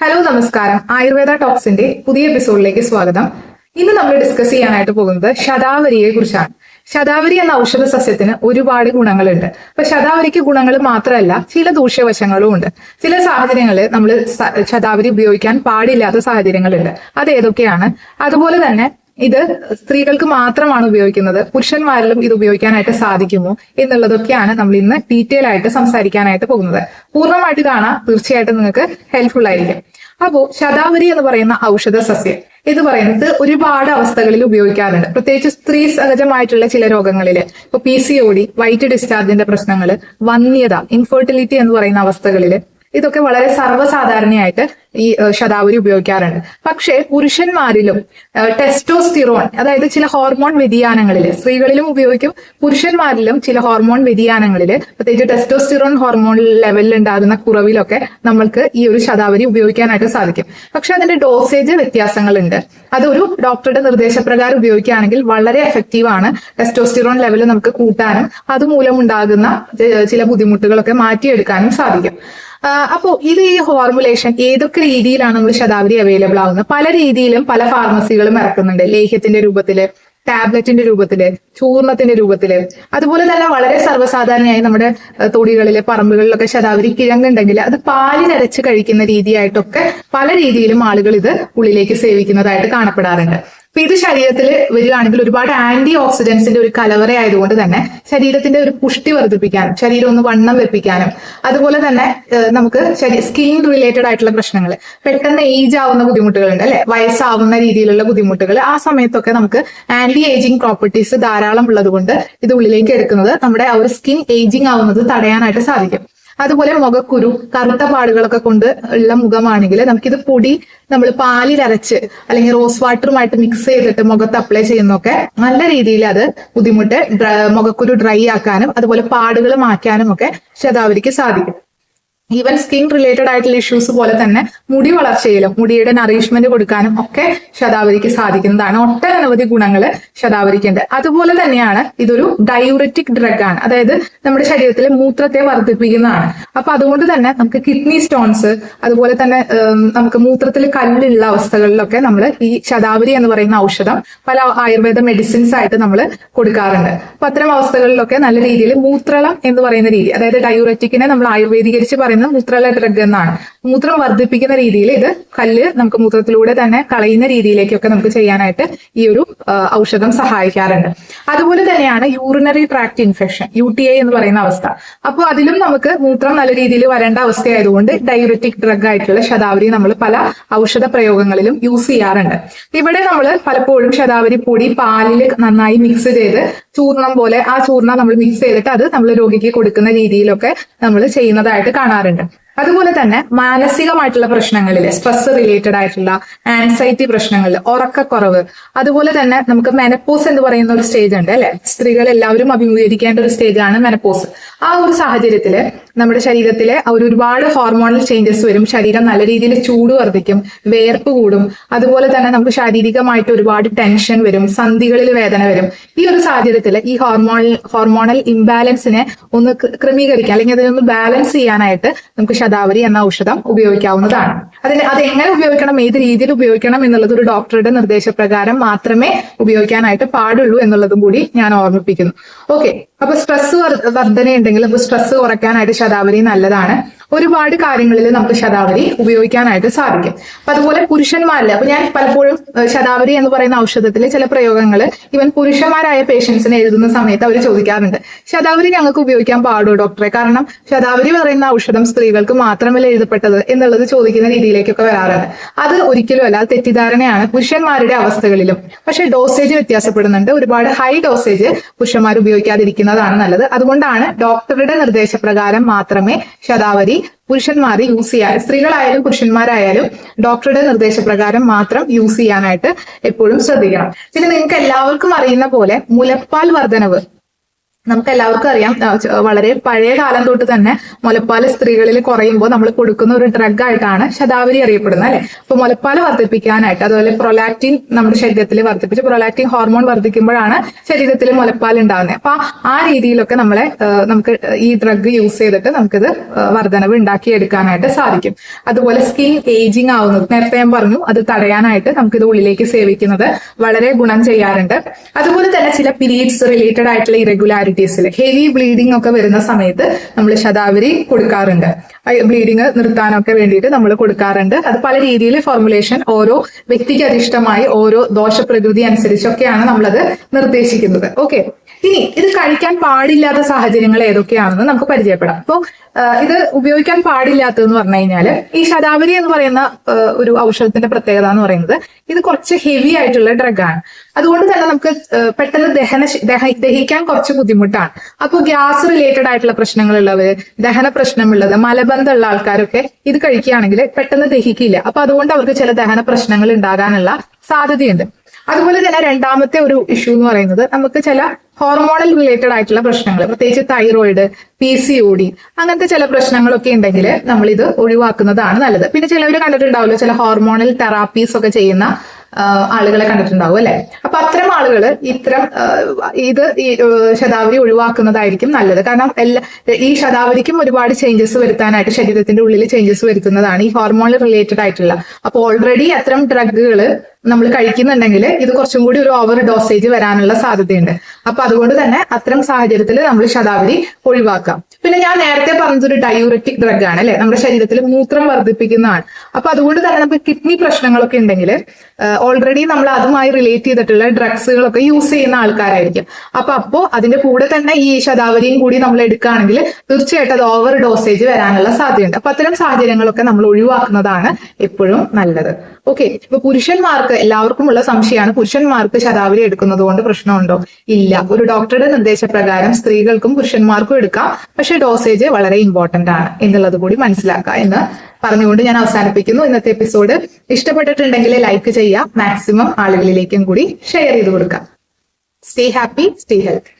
Hello നമസ്കാരം. ആയുർവേദ ടോക്സിന്റെ പുതിയ എപ്പിസോഡിലേക്ക് സ്വാഗതം. ഇന്ന് നമ്മൾ ഡിസ്കസ് ചെയ്യാനായിട്ട് പോകുന്നത് ശതാവരിയെ കുറിച്ചാണ്. ശതാവരി എന്ന ഔഷധ സസ്യത്തിന് ഒരുപാട് ഗുണങ്ങളുണ്ട്. അപ്പൊ ശതാവരിക്ക് ഗുണങ്ങൾ മാത്രമല്ല ചില ദൂഷ്യവശങ്ങളും ഉണ്ട്. ചില സാഹചര്യങ്ങളിൽ നമ്മൾ ശതാവരി ഉപയോഗിക്കാൻ പാടില്ലാത്ത സാഹചര്യങ്ങളുണ്ട്. അത് ഏതൊക്കെയാണ്? അതുപോലെ തന്നെ ഇത് സ്ത്രീകൾക്ക് മാത്രമാണ് ഉപയോഗിക്കുന്നത്. പുരുഷന്മാരിലും ഇത് ഉപയോഗിക്കാനായിട്ട് സാധിക്കുമോ എന്നുള്ളതൊക്കെയാണ് നമ്മൾ ഇന്ന് ഡീറ്റെയിൽ ആയിട്ട് സംസാരിക്കാനായിട്ട് പോകുന്നത്. പൂർണമായിട്ട് കാണാൻ തീർച്ചയായിട്ടും നിങ്ങൾക്ക് ഹെൽപ്ഫുൾ ആയിരിക്കും. അപ്പോൾ ശതാവരി എന്ന് പറയുന്ന ഔഷധ സസ്യം. ഇത് പറയുന്നത് ഒരുപാട് അവസ്ഥകളിൽ ഉപയോഗിക്കാറുണ്ട്. പ്രത്യേകിച്ച് സ്ത്രീ സഹജമായിട്ടുള്ള ചില രോഗങ്ങളിൽ. ഇപ്പൊ P C O D white ഡിസ്ചാർജിന്റെ പ്രശ്നങ്ങൾ വന്യത ഇൻഫെർട്ടിലിറ്റി എന്ന് പറയുന്ന അവസ്ഥകളിൽ. ഇതൊക്കെ വളരെ സർവസാധാരണയായിട്ട് ഈ ശതാവരി ഉപയോഗിക്കാറുണ്ട്. പക്ഷേ പുരുഷന്മാരിലും ടെസ്റ്റോസ്റ്റിറോൺ അതായത് ചില ഹോർമോൺ വ്യതിയാനങ്ങളിൽ സ്ത്രീകളിലും ഉപയോഗിക്കും പുരുഷന്മാരിലും ചില ഹോർമോൺ വ്യതിയാനങ്ങളിൽ പ്രത്യേകിച്ച് ടെസ്റ്റോസ്റ്റിറോൺ ഹോർമോൺ ലെവലിൽ ഉണ്ടാകുന്ന കുറവിലൊക്കെ നമ്മൾക്ക് ഈ ഒരു ശതാവരി ഉപയോഗിക്കാനായിട്ട് സാധിക്കും. പക്ഷെ അതിന്റെ ഡോസേജ് വ്യത്യാസങ്ങളുണ്ട്. അതൊരു ഡോക്ടറുടെ നിർദ്ദേശപ്രകാരം ഉപയോഗിക്കുകയാണെങ്കിൽ വളരെ എഫക്റ്റീവ് ആണ് ടെസ്റ്റോസ്റ്റിറോൺ ലെവൽ നമുക്ക് കൂട്ടാനും അതുമൂലം ഉണ്ടാകുന്ന ചില ബുദ്ധിമുട്ടുകളൊക്കെ മാറ്റിയെടുക്കാനും സാധിക്കും. അപ്പോൾ ഇത് ഈ ഹോർമുലേഷൻ ഏതൊക്കെ രീതിയിലാണ് നമ്മൾ ശതാബ്ദി അവൈലബിൾ ആവുന്നത്. പല രീതിയിലും പല ഫാർമസികളും ഇറക്കുന്നുണ്ട്. ലേഹ്യത്തിന്റെ രൂപത്തിൽ ടാബ്ലറ്റിന്റെ രൂപത്തിൽ ചൂർണത്തിന്റെ രൂപത്തിൽ. അതുപോലെ തന്നെ വളരെ സർവസാധാരണയായി നമ്മുടെ തൊടികളിൽ പറമ്പുകളിലൊക്കെ ശതാവരി കിഴങ്ങുണ്ടെങ്കിൽ അത് പാലിനരച്ച് കഴിക്കുന്ന രീതിയായിട്ടൊക്കെ പല രീതിയിലും ആളുകൾ ഇത് ഉള്ളിലേക്ക് സേവിക്കുന്നതായിട്ട് കാണപ്പെടാറുണ്ട്. അപ്പൊ ഇത് ശരീരത്തിൽ വരികയാണെങ്കിൽ ഒരുപാട് ആന്റി ഓക്സിഡൻസിന്റെ ഒരു കലവറ ആയതുകൊണ്ട് തന്നെ ശരീരത്തിന്റെ ഒരു പുഷ്ടി വർദ്ധിപ്പിക്കാനും ശരീരം ഒന്ന് വണ്ണം വെപ്പിക്കാനും അതുപോലെ തന്നെ നമുക്ക് സ്കിൻ റിലേറ്റഡ് ആയിട്ടുള്ള പ്രശ്നങ്ങൾ പെട്ടെന്ന് ഏജ് ആവുന്ന ബുദ്ധിമുട്ടുകളുണ്ട് അല്ലെ? വയസ്സാവുന്ന രീതിയിലുള്ള ബുദ്ധിമുട്ടുകൾ ആ സമയത്തൊക്കെ നമുക്ക് ആന്റി ഏജിങ് പ്രോപ്പർട്ടീസ് ധാരാളം ഉള്ളത് കൊണ്ട് ഇത് ഉള്ളിലേക്ക് എടുക്കുന്നത് നമ്മുടെ ആ ഒരു സ്കിൻ ഏജിങ് ആവുന്നത് തടയാനായിട്ട് സാധിക്കും. അതുപോലെ മുഖക്കുരു കറുത്ത പാടുകളൊക്കെ കൊണ്ട് ഉള്ള മുഖമാണെങ്കിൽ നമുക്കിത് പൊടി നമ്മൾ പാലിൽ അരച്ച് അല്ലെങ്കിൽ റോസ് വാട്ടറുമായിട്ട് മിക്സ് ചെയ്തിട്ട് മുഖത്ത് അപ്ലൈ ചെയ്യുന്നൊക്കെ നല്ല രീതിയിൽ അത് ബുദ്ധിമുട്ട് മുഖക്കുരു ഡ്രൈ ആക്കാനും അതുപോലെ പാടുകൾ മാറ്റാനും ഒക്കെ ശതാവരിക്ക് സാധിക്കും. ഈവൻ സ്കിൻ റിലേറ്റഡ് ആയിട്ടുള്ള ഇഷ്യൂസ് പോലെ തന്നെ മുടി വളർച്ചയിലും മുടിയുടെ നറീഷ്മെന്റ് കൊടുക്കാനും ഒക്കെ ശതാവരിക്ക് സാധിക്കുന്നതാണ്. ഒട്ടനവധി ഗുണങ്ങൾ ശതാവരിക്കുണ്ട്. അതുപോലെ തന്നെയാണ് ഇതൊരു ഡയൂററ്റിക് ഡ്രഗ് ആണ്. അതായത് നമ്മുടെ ശരീരത്തിലെ മൂത്രത്തെ വർദ്ധിപ്പിക്കുന്നതാണ്. അപ്പൊ അതുകൊണ്ട് തന്നെ നമുക്ക് കിഡ്നി സ്റ്റോൺസ് അതുപോലെ തന്നെ നമുക്ക് മൂത്രത്തിൽ കല്ലുള്ള അവസ്ഥകളിലൊക്കെ നമ്മൾ ഈ ശതാവരി എന്ന് പറയുന്ന ഔഷധം പല ആയുർവേദ മെഡിസിൻസ് ആയിട്ട് നമ്മൾ കൊടുക്കാറുണ്ട്. അപ്പൊ അത്തരം അവസ്ഥകളിലൊക്കെ നല്ല രീതിയിൽ മൂത്രളം എന്ന് പറയുന്ന രീതി അതായത് ഡയൂററ്റിക്കിനെ നമ്മൾ ആയുർവേദീകരിച്ച് പറയുന്നത് മൂത്രല ഡ്രഗ് എന്നാണ് മൂത്രം വർദ്ധിപ്പിക്കുന്ന രീതിയിൽ ഇത് കല്ല് നമുക്ക് മൂത്രത്തിലൂടെ തന്നെ കളയുന്ന രീതിയിലേക്കൊക്കെ നമുക്ക് ചെയ്യാനായിട്ട് ഈ ഒരു ഔഷധം സഹായിക്കാറുണ്ട്. അതുപോലെ തന്നെയാണ് urinary tract infection U T I എന്ന് പറയുന്ന അവസ്ഥ. അപ്പോൾ അതിലും നമുക്ക് മൂത്രം നല്ല രീതിയിൽ വരേണ്ട അവസ്ഥയായതുകൊണ്ട് ഡയബറ്റിക് ഡ്രഗ് ആയിട്ടുള്ള ശതാവരി നമ്മൾ പല ഔഷധ പ്രയോഗങ്ങളിലും യൂസ് ചെയ്യാറുണ്ട്. ഇവിടെ നമ്മൾ പലപ്പോഴും ശതാവരി പൊടി പാലിൽ നന്നായി മിക്സ് ചെയ്ത് ചൂർണം പോലെ ആ ചൂർണം നമ്മൾ മിക്സ് ചെയ്തിട്ട് അത് നമ്മൾ രോഗിക്ക് കൊടുക്കുന്ന രീതിയിലൊക്കെ നമ്മൾ ചെയ്യുന്നതായിട്ട് കാണാറുണ്ട്. അതുപോലെ തന്നെ മാനസികമായിട്ടുള്ള പ്രശ്നങ്ങളിൽ സ്ട്രെസ് റിലേറ്റഡ് ആയിട്ടുള്ള ആൻസൈറ്റി പ്രശ്നങ്ങളിൽ ഉറക്കക്കുറവ്. അതുപോലെ തന്നെ നമുക്ക് മെനപ്പോസ് എന്ന് പറയുന്ന ഒരു സ്റ്റേജ് ഉണ്ട് അല്ലെ? സ്ത്രീകൾ എല്ലാവരും അഭിമുഖീകരിക്കേണ്ട ഒരു സ്റ്റേജാണ് മെനപ്പോസ് ആ ഒരു സാഹചര്യത്തിൽ നമ്മുടെ ശരീരത്തിലെ ഒരു ഒരുപാട് ഹോർമോണൽ ചേഞ്ചസ് വരും. ശരീരം നല്ല രീതിയിൽ ചൂട് വർദ്ധിക്കും വേർപ്പ് കൂടും. അതുപോലെ തന്നെ നമുക്ക് ശാരീരികമായിട്ട് ഒരുപാട് ടെൻഷൻ വരും സന്ധികളിൽ വേദന വരും. ഈ ഒരു സാഹചര്യത്തിൽ ഈ ഹോർമോണൽ ഹോർമോണൽ ഇംബാലൻസിനെ ഒന്ന് ക്ര- ക്രമീകരിക്കാൻ അല്ലെങ്കിൽ അതിനൊന്ന് ബാലൻസ് ചെയ്യാനായിട്ട് നമുക്ക് ശതാവരി എന്ന ഔഷധം ഉപയോഗിക്കാവുന്നതാണ്. അതിന് അത് എങ്ങനെ ഉപയോഗിക്കണം ഏത് രീതിയിൽ ഉപയോഗിക്കണം എന്നുള്ളത് ഒരു ഡോക്ടറുടെ നിർദ്ദേശപ്രകാരം മാത്രമേ ഉപയോഗിക്കാനായിട്ട് പാടുള്ളൂ എന്നുള്ളതും കൂടി ഞാൻ ഓർമ്മിപ്പിക്കുന്നു. ഓക്കെ അപ്പൊ സ്ട്രെസ് വർധന ഉണ്ടെങ്കിൽ അപ്പൊ സ്ട്രെസ് കുറയ്ക്കാനായിട്ട് ശതാവരി നല്ലതാണ്. ഒരുപാട് കാര്യങ്ങളിൽ നമുക്ക് ശതാവരി ഉപയോഗിക്കാനായിട്ട് സാധിക്കും. അപ്പൊ അതുപോലെ പുരുഷന്മാരിൽ അപ്പൊ ഞാൻ പലപ്പോഴും ശതാവരി എന്ന് പറയുന്ന ഔഷധത്തിൽ ചില പ്രയോഗങ്ങൾ ഇവൻ പുരുഷന്മാരായ പേഷ്യൻസിനെ എഴുതുന്ന സമയത്ത് അവർ ചോദിക്കാറുണ്ട്. ശതാവരി ഞങ്ങൾക്ക് ഉപയോഗിക്കാൻ പാടോ ഡോക്ടറെ കാരണം ശതാവരി പറയുന്ന ഔഷധം സ്ത്രീകൾക്ക് മാത്രമല്ല എഴുതപ്പെട്ടത് എന്നുള്ളത് ചോദിക്കുന്ന രീതിയിലേക്കൊക്കെ വരാറുണ്ട് അത് ഒരിക്കലുമല്ല തെറ്റിദ്ധാരണയാണ് പുരുഷന്മാരുടെ അവസ്ഥകളിലും. പക്ഷെ ഡോസേജ് വ്യത്യാസപ്പെടുന്നുണ്ട്. ഒരുപാട് ഹൈ ഡോസേജ് പുരുഷന്മാർ ഉപയോഗിക്കാതിരിക്കുന്നതാണ് നല്ലത്. അതുകൊണ്ടാണ് ഡോക്ടറുടെ നിർദ്ദേശപ്രകാരം മാത്രമേ ശതാവരി പുരുഷന്മാർ യൂസ് ചെയ്യാൻ സ്ത്രീകളായാലും പുരുഷന്മാരായാലും ഡോക്ടറുടെ നിർദ്ദേശപ്രകാരം മാത്രം യൂസ് ചെയ്യാനായിട്ട് എപ്പോഴും ശ്രദ്ധിക്കണം. പിന്നെ നിങ്ങൾക്ക് എല്ലാവർക്കും അറിയുന്ന പോലെ മുലപ്പാൽ വർധനവ് നമുക്ക് എല്ലാവർക്കും അറിയാം വളരെ പഴയ കാലം തൊട്ട് തന്നെ മുലപ്പാൽ സ്ത്രീകളിൽ കുറയുമ്പോൾ നമ്മൾ കൊടുക്കുന്ന ഒരു ഡ്രഗ് ആയിട്ടാണ് ശതാവരി അറിയപ്പെടുന്നത് അല്ലെ? അപ്പൊ മുലപ്പാൽ വർദ്ധിപ്പിക്കാനായിട്ട് അതുപോലെ പ്രൊലാക്റ്റിൻ നമ്മുടെ ശരീരത്തിൽ വർദ്ധിപ്പിച്ച് പ്രൊലാക്റ്റിൻ ഹോർമോൺ വർദ്ധിക്കുമ്പോഴാണ് ശരീരത്തിൽ മുലപ്പാൽ ഉണ്ടാകുന്നത്. അപ്പൊ ആ രീതിയിലൊക്കെ നമ്മളെ നമുക്ക് ഈ ഡ്രഗ് യൂസ് ചെയ്തിട്ട് നമുക്കിത് വർധനവ് ഉണ്ടാക്കിയെടുക്കാനായിട്ട് സാധിക്കും. അതുപോലെ സ്കിൻ ഏജിങ് ആവുന്നത് നേരത്തെ ഞാൻ പറഞ്ഞു അത് തടയാനായിട്ട് നമുക്കിത് ഉള്ളിലേക്ക് സേവിക്കുന്നത് വളരെ ഗുണം ചെയ്യാറുണ്ട്. അതുപോലെ തന്നെ ചില പീരീഡ്സ് റിലേറ്റഡ് ആയിട്ടുള്ള ഇറഗുലാരിറ്റീസിൽ ഹെവി ബ്ലീഡിംഗ് ഒക്കെ വരുന്ന സമയത്ത് നമ്മൾ ശതാവരി കൊടുക്കാറുണ്ട്. ബ്ലീഡിങ് നിർത്താനൊക്കെ വേണ്ടിയിട്ട് നമ്മൾ കൊടുക്കാറുണ്ട്. അത് പല രീതിയിൽ ഫോർമുലേഷൻ ഓരോ വ്യക്തിക്ക് അധിഷ്ഠമായി ഓരോ ദോഷപ്രകൃതി അനുസരിച്ചൊക്കെയാണ് നമ്മളത് നിർദ്ദേശിക്കുന്നത്. ഓക്കെ ഇനി ഇത് കഴിക്കാൻ പാടില്ലാത്ത സാഹചര്യങ്ങൾ ഏതൊക്കെയാണെന്ന് നമുക്ക് പരിചയപ്പെടാം. അപ്പോൾ ഇത് ഉപയോഗിക്കാൻ പാടില്ലാത്തതെന്ന് പറഞ്ഞു കഴിഞ്ഞാൽ ഈ ശതാവരി എന്ന് പറയുന്ന ഒരു ഔഷധത്തിന്റെ പ്രത്യേകത എന്ന് പറയുന്നത് ഇത് കുറച്ച് ഹെവി ആയിട്ടുള്ള ഡ്രഗ് ആണ്. അതുകൊണ്ട് തന്നെ നമുക്ക് പെട്ടെന്ന് ദഹന ദഹിക്കാൻ കുറച്ച് ബുദ്ധിമുട്ടാണ്. അപ്പോൾ ഗ്യാസ് റിലേറ്റഡ് ആയിട്ടുള്ള പ്രശ്നങ്ങളുള്ളവർ ദഹന പ്രശ്നമുള്ളത് മലബന്ധമുള്ള ആൾക്കാരൊക്കെ ഇത് കഴിക്കുകയാണെങ്കിൽ പെട്ടെന്ന് ദഹിക്കില്ല. അപ്പൊ അതുകൊണ്ട് അവർക്ക് ചില ദഹന പ്രശ്നങ്ങൾ ഉണ്ടാകാനുള്ള സാധ്യതയുണ്ട്. അതുപോലെ തന്നെ രണ്ടാമത്തെ ഒരു ഇഷ്യൂ എന്ന് പറയുന്നത് നമുക്ക് ചില ഹോർമോണൽ റിലേറ്റഡ് ആയിട്ടുള്ള പ്രശ്നങ്ങൾ പ്രത്യേകിച്ച് thyroid P C O D അങ്ങനത്തെ ചില പ്രശ്നങ്ങളൊക്കെ ഉണ്ടെങ്കിൽ നമ്മൾ ഇത് ഒഴിവാക്കുന്നതാണ് നല്ലത്. പിന്നെ ചിലവർ കണ്ടിട്ടുണ്ടാവുമല്ലോ ചില ഹോർമോണൽ തെറാപ്പീസ് ഒക്കെ ചെയ്യുന്ന ആളുകളെ കണ്ടിട്ടുണ്ടാവും അല്ലെ? അപ്പൊ അത്തരം ആളുകൾ ഇത്തരം ഇത് ഈ ശതാവരി ഒഴിവാക്കുന്നതായിരിക്കും നല്ലത്. കാരണം എല്ലാ ഈ ശതാവരിക്കും ഒരുപാട് ചേഞ്ചസ് വരുത്താനായിട്ട് ശരീരത്തിന്റെ ഉള്ളിൽ ചേഞ്ചസ് വരുത്തുന്നതാണ് ഈ ഹോർമോൺ റിലേറ്റഡ് ആയിട്ടുള്ള. അപ്പൊ ഓൾറെഡി അത്തരം ഡ്രഗുകൾ നമ്മൾ കഴിക്കുന്നുണ്ടെങ്കിൽ ഇത് കുറച്ചും കൂടി ഒരു ഓവർ ഡോസേജ് വരാനുള്ള സാധ്യതയുണ്ട്. അപ്പൊ അതുകൊണ്ട് തന്നെ അത്തരം സാഹചര്യത്തിൽ നമ്മൾ ശതാവരി ഒഴിവാക്കാം. പിന്നെ ഞാൻ നേരത്തെ പറഞ്ഞത് ഒരു ഡയൂററ്റിക് ഡ്രഗ് ആണ് അല്ലെ? നമ്മുടെ ശരീരത്തിൽ മൂത്രം വർദ്ധിപ്പിക്കുന്നതാണ്. അപ്പൊ അതുകൊണ്ട് തന്നെ നമുക്ക് കിഡ്നി പ്രശ്നങ്ങളൊക്കെ ഉണ്ടെങ്കിൽ ഓൾറെഡി നമ്മൾ അതുമായി റിലേറ്റ് ചെയ്തിട്ടുള്ള ഡ്രഗ്സുകളൊക്കെ യൂസ് ചെയ്യുന്ന ആൾക്കാരായിരിക്കും. അപ്പൊ അപ്പോ അതിന്റെ കൂടെ തന്നെ ഈ ശതാവരിയും കൂടി നമ്മൾ എടുക്കുകയാണെങ്കിൽ തീർച്ചയായിട്ടും അത് ഓവർ ഡോസേജ് വരാനുള്ള സാധ്യതയുണ്ട്. അപ്പൊ അത്തരം സാഹചര്യങ്ങളൊക്കെ നമ്മൾ ഒഴിവാക്കുന്നതാണ് എപ്പോഴും നല്ലത്. ഓക്കെ ഇപ്പൊ പുരുഷന്മാർക്ക് എല്ലാവർക്കും ഉള്ള സംശയമാണ്. പുരുഷന്മാർക്ക് ശതാവലി എടുക്കുന്നത് കൊണ്ട് പ്രശ്നമുണ്ടോ? ഇല്ല. ഒരു ഡോക്ടറുടെ നിർദ്ദേശപ്രകാരം സ്ത്രീകൾക്കും പുരുഷന്മാർക്കും എടുക്കാം. പക്ഷെ ഡോസേജ് വളരെ ഇമ്പോർട്ടന്റ് ആണ് എന്നുള്ളത് കൂടി മനസ്സിലാക്കുക എന്ന് പറഞ്ഞുകൊണ്ട് ഞാൻ അവസാനിപ്പിക്കുന്നു. ഇന്നത്തെ എപ്പിസോഡ് ഇഷ്ടപ്പെട്ടിട്ടുണ്ടെങ്കിൽ ലൈക്ക് ചെയ്യുക. മാക്സിമം ആളുകളിലേക്കും കൂടി ഷെയർ ചെയ്ത് കൊടുക്കുക. Stay happy stay health